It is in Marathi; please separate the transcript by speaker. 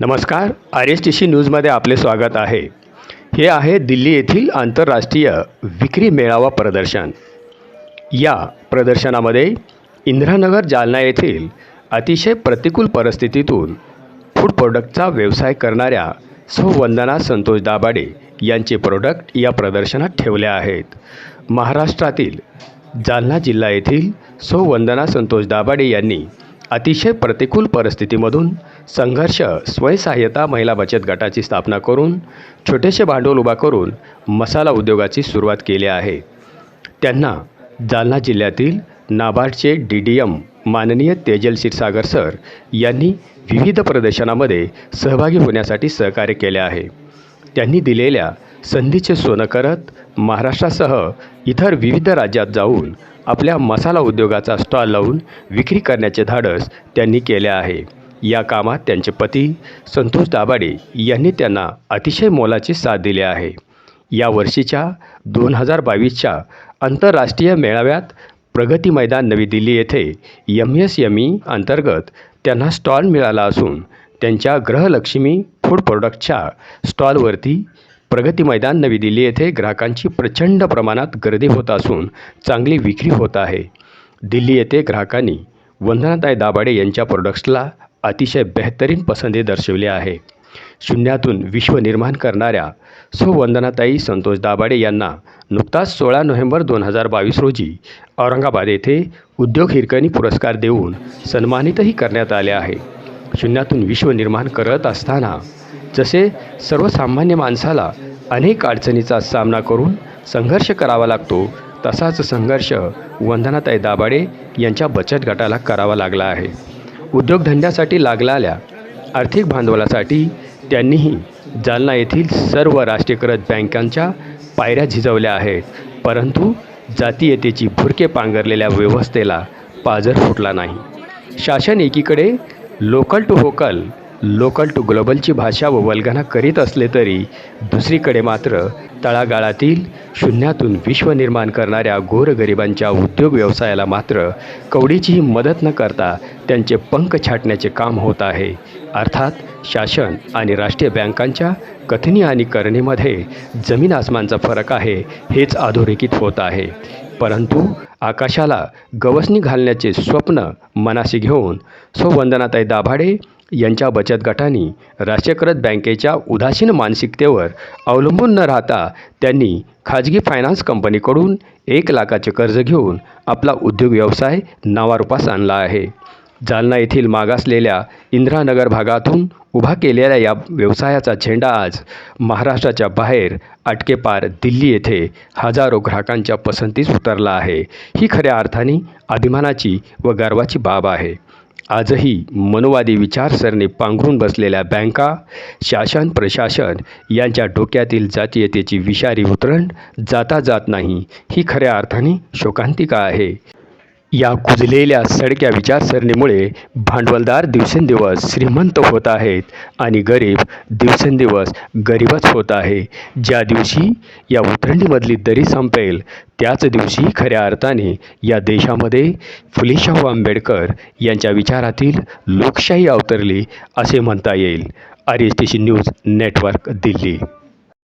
Speaker 1: नमस्कार आर एस टी सी न्यूजमध्ये आपले स्वागत आहे. हे आहे दिल्ली येथील आंतरराष्ट्रीय विक्री मेळावा प्रदर्शन. या प्रदर्शनामध्ये इंदिरानगर जालना येथील अतिशय प्रतिकूल परिस्थितीतून फूड प्रोडक्टचा व्यवसाय करणाऱ्या सौवंदना संतोष दाभाडे यांचे प्रोडक्ट या प्रदर्शनात ठेवले आहेत. महाराष्ट्रातील जालना जिल्हा येथील सौवंदना संतोष दाभाडे यांनी अतिशय प्रतिकूल परिस्थितीमधून संघर्ष स्वयंसहाय्यता महिला बचत गटाची स्थापना करून छोटेसे भांडवल उभा करून मसाला उद्योगाची सुरुवात केली आहे. त्यांना जालना जिल्ह्यातील नाबार्डचे डी डी एम माननीय तेजल क्षीरसागर सर यांनी विविध प्रदर्शनामध्ये सहभागी होण्यासाठी सहकार्य केले आहे. त्यांनी दिलेल्या संधीचे सोनं करत महाराष्ट्रासह इतर विविध राज्यात जाऊन आपल्या मसाला उद्योगाचा स्टॉल लावून विक्री करण्याचे धाडस त्यांनी केले आहे. या कामात त्यांचे पती संतोष दाभाडे यांनी त्यांना अतिशय मोलाची साथ दिली आहे. या वर्षीच्या दोन हजार बावीसच्या आंतरराष्ट्रीय मेळाव्यात प्रगती मैदान नवी दिल्ली येथे एम एस एम ई अंतर्गत त्यांना स्टॉल मिळाला असून त्यांच्या गृहलक्ष्मी फूड प्रोडक्टच्या स्टॉलवरती प्रगती मैदान नवी दिल्ली येथे ग्राहकांची प्रचंड प्रमाणात गर्दी होत असून चांगली विक्री होत आहे. दिल्ली येथे ग्राहकांनी वंदनाताई दाभाडे यांच्या प्रोडक्ट्सला अतिशय बेहतरीन पसंती दर्शवली आहे. शून्यातून विश्व निर्माण करणाऱ्या सुवंदनाताई संतोष दाभाडे यांना नुकताच सोळा नोव्हेंबर दोन हजार बावीस रोजी औरंगाबाद येथे उद्योग हिरकणी पुरस्कार देऊन सन्मानितही करण्यात आले आहे. शून्यातून विश्व निर्माण करत असताना जसे सर्वसामान्य माणसाला अनेक अडचणीचा सामना करून संघर्ष करावा लागतो तसाच संघर्ष वंदनाताई दाभाडे यांच्या बचत गटाला करावा लागला आहे. उद्योगधंद्यासाठी लागलेल्या आर्थिक भांडवलासाठी त्यांनीही जालना येथील सर्व राष्ट्रीयकृत बँकांच्या पायऱ्या झिजवल्या आहेत. परंतु जातीयतेची भुरके पांघरलेल्या व्यवस्थेला पाजर फुटला नाही. शासन एकीकडे local to vocal local to ग्लोबलची भाषा व वल्गना करीत असले तरी दुसरीकडे मात्र तळागाळातील शून्यातून विश्व निर्माण करणाऱ्या गोरगरिबांच्या उद्योग व्यवसायाला मात्र कवडीचीही मदत न करता त्यांचे पंख छाटण्याचे काम होत आहे. अर्थात शासन आणि राष्ट्रीय बँकांच्या कथनी आणि करणीमध्ये जमीन आसमानचा फरक आहे हेच अधोरेखित होत आहे. परंतु आकाशाला गवसणी घालण्याचे स्वप्न मनाशी घेऊन स्ववंदनाताई दाभाडे यांच्या बचत गटांनी राष्ट्रीयकृत बँकेच्या उदासीन मानसिकतेवर अवलंबून न राहता त्यांनी खाजगी फायनान्स कंपनीकडून एक लाखाचे कर्ज घेऊन आपला उद्योग व्यवसाय नावारूपास आणला आहे. जालना येथील मागासलेल्या इंदिरानगर भागातून उभा केलेल्या या व्यवसायाचा झेंडा आज महाराष्ट्राच्या बाहेर अटकेपार दिल्ली येथे हजारो ग्राहकांच्या पसंतीस उतरला आहे. ही खऱ्या अर्थाने अभिमानाची व गर्वाची बाब आहे. आजही मनोवादी विचारसरणी पांघरून बसलेल्या बँका शासन प्रशासन यांच्या डोक्यातील जातीयतेची विषारी उतरण जाता जात नाही. ही खऱ्या अर्थाने शोकांतिका आहे. या कुजलेल्या सडक्या विचारसरणीमुळे भांडवलदार दिवसेंदिवस श्रीमंत होत आहेत आणि गरीब दिवसेंदिवस गरीबच होत आहे. ज्या दिवशी या उतरंडीमधली दरी संपेल त्याच दिवशी खऱ्या अर्थाने या देशामध्ये फुलेशाहू आंबेडकर यांच्या विचारातील लोकशाही अवतरली असे म्हणता येईल. R S T C news network Delhi.